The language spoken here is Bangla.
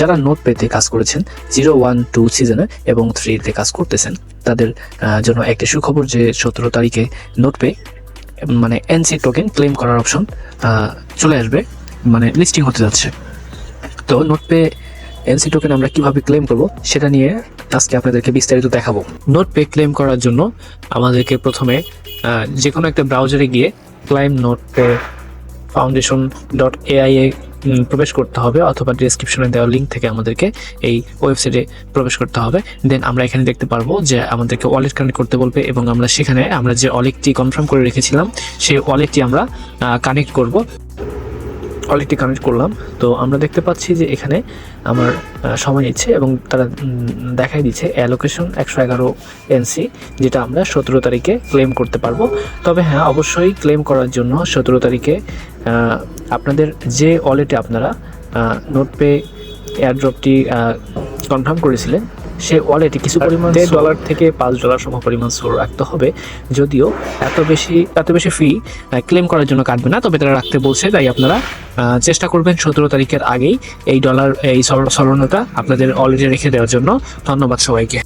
যারা নোট পেতে কাজ করেছেন জিরো ওয়ান টু সিজনে এবং থ্রিতে কাজ করতেছেন, তাদের জন্য একটা সুখবর যে সতেরো তারিখে নোট পে মানে এনসি টোকেন ক্লেম করার অপশন চলে আসবে মানে লিস্টিং হতে যাচ্ছে। তো নোট পে এনসি টোকেন আমরা কীভাবে ক্লেম করব, সেটা নিয়ে আজকে আপনাদেরকে বিস্তারিত দেখাবো। নোট পে ক্লেম করার জন্য আমাদেরকে প্রথমে যে কোনো একটা ব্রাউজারে গিয়ে claim note pay foundation dot AI এ প্রবেশ করতে হবে অথবা ডিসক্রিপশনে দেওয়া লিঙ্ক থেকে আমাদেরকে এই ওয়েবসাইটে প্রবেশ করতে হবে। দেন আমরা এখানে দেখতে পারব যে আমাদেরকে ওয়ালেট কানেক্ট করতে বলবে এবং আমরা সেখানে আমরা যে ওয়ালেটটি কনফার্ম করে রেখেছিলাম, সেই ওয়ালেটটি আমরা কানেক্ট করব। ওয়ালেটটি কানেক্ট করলাম। তো আমরা দেখতে পাচ্ছি যে এখানে আমার সময় নিচ্ছে এবং তারা দেখাই দিচ্ছে অ্যালোকেশন একশো এগারো এনসি যেটা আমরা সতেরো তারিখে ক্লেম করতে পারব। তবে হ্যাঁ অবশ্যই ক্লেম করার জন্য সতেরো তারিখে আপনাদের যে ওয়ালেটে আপনারা নোট পে এয়ারড্রপটি কনফার্ম করেছিলেন সে ওয়ালেটে কিছু পরিমাণ দেড় ডলার থেকে পাঁচ ডলার সম পরিমাণ সোর রাখতে হবে। যদিও এত বেশি এত বেশি ফি ক্লেম করার জন্য কাটবে না তবে তারা রাখতে বলছে তাই আপনারা চেষ্টা করবেন সতেরো তারিখের আগেই এই ডলার এই সর- সরলতা আপনাদের অলরেডি রেখে দেওয়ার জন্য। ধন্যবাদ সবাইকে।